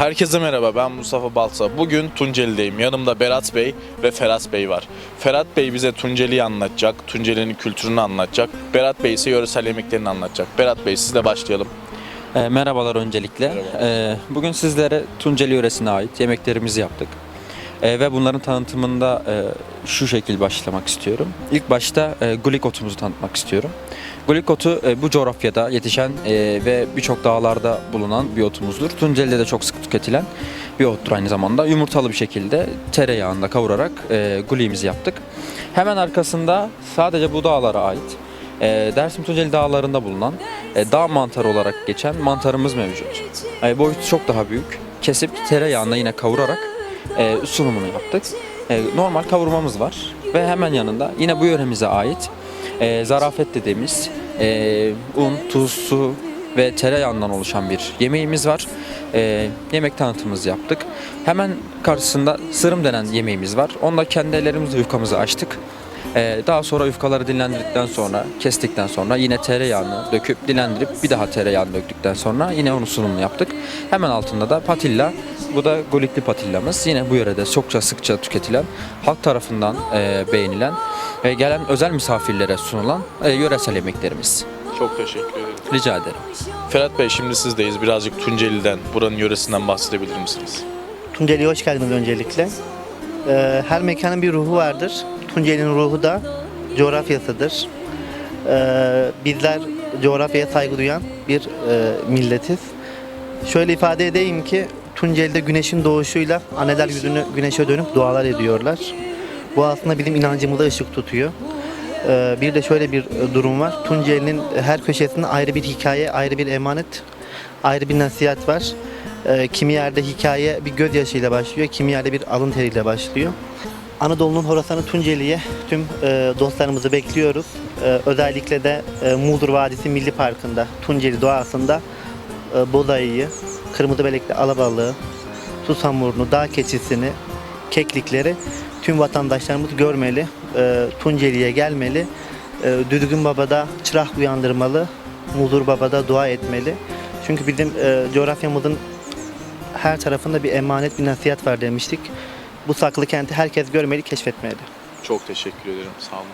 Herkese merhaba ben Mustafa Balsa. Bugün Tunceli'deyim. Yanımda Berat Bey ve Ferhat Bey var. Ferhat Bey bize Tunceli'yi anlatacak, Tunceli'nin kültürünü anlatacak. Berat Bey ise yöresel yemeklerini anlatacak. Berat Bey sizle başlayalım. E, merhabalar öncelikle. Merhaba. E, bugün sizlere Tunceli yöresine ait yemeklerimizi yaptık. E, ve bunların tanıtımında e, şu şekil başlamak istiyorum. İlk başta e, gulik otumuzu tanıtmak istiyorum. Gulik otu e, bu coğrafyada yetişen e, ve birçok dağlarda bulunan bir otumuzdur. Tunceli'de de çok sık tüketilen bir ottur aynı zamanda. Yumurtalı bir şekilde tereyağında kavurarak e, guliğimizi yaptık. Hemen arkasında sadece bu dağlara ait e, Dersim Tunceli dağlarında bulunan e, dağ mantarı olarak geçen mantarımız mevcut. E, boyutu çok daha büyük. Kesip tereyağında yine kavurarak e, sunumunu yaptık. E, normal kavurmamız var ve hemen yanında yine bu yöremize ait e, zarafet dediğimiz e, un, tuz, su ve tereyağından oluşan bir yemeğimiz var. E, yemek tanıtımımızı yaptık. Hemen karşısında sırım denen yemeğimiz var. Onda kendi ellerimizle yufkamızı açtık. Ee, daha sonra yufkaları dinlendirdikten sonra, kestikten sonra yine tereyağını döküp dinlendirip bir daha tereyağını döktükten sonra yine onun sunumunu yaptık. Hemen altında da patilla. Bu da golikli patillamız. Yine bu yörede çokça sıkça tüketilen, halk tarafından e, beğenilen ve gelen özel misafirlere sunulan e, yöresel yemeklerimiz. Çok teşekkür ederim. Rica ederim. Ferhat Bey şimdi sizdeyiz. Birazcık Tunceli'den, buranın yöresinden bahsedebilir misiniz? Tunceli'ye hoş geldiniz öncelikle. Ee, her mekanın bir ruhu vardır. Tunceli'nin ruhu da coğrafyasıdır. Ee, bizler coğrafyaya saygı duyan bir e, milletiz. Şöyle ifade edeyim ki Tunceli'de güneşin doğuşuyla anneler yüzünü güneşe dönüp dualar ediyorlar. Bu aslında bizim inancımıza ışık tutuyor. Ee, bir de şöyle bir durum var. Tunceli'nin her köşesinde ayrı bir hikaye, ayrı bir emanet, ayrı bir nasihat var. Ee, kimi yerde hikaye bir gözyaşıyla başlıyor, kimi yerde bir alın teriyle başlıyor. Anadolu'nun Horasan'ı Tunceli'ye tüm e, dostlarımızı bekliyoruz. Ee, özellikle de e, Muğdur Vadisi Milli Parkı'nda, Tunceli doğasında e, Bozayı'yı, Kırmızı Belekli Alabalığı, Susamurnu, Dağ Keçisini, Keklikleri tüm vatandaşlarımız görmeli, e, Tunceli'ye gelmeli. E, Düdgün Baba'da çırak uyandırmalı, Muğdur Baba'da dua etmeli. Çünkü bizim e, coğrafyamızın her tarafında bir emanet, bir nasihat var demiştik. Bu saklı kenti herkes görmeli, keşfetmeli. Çok teşekkür ederim. Sağ olun.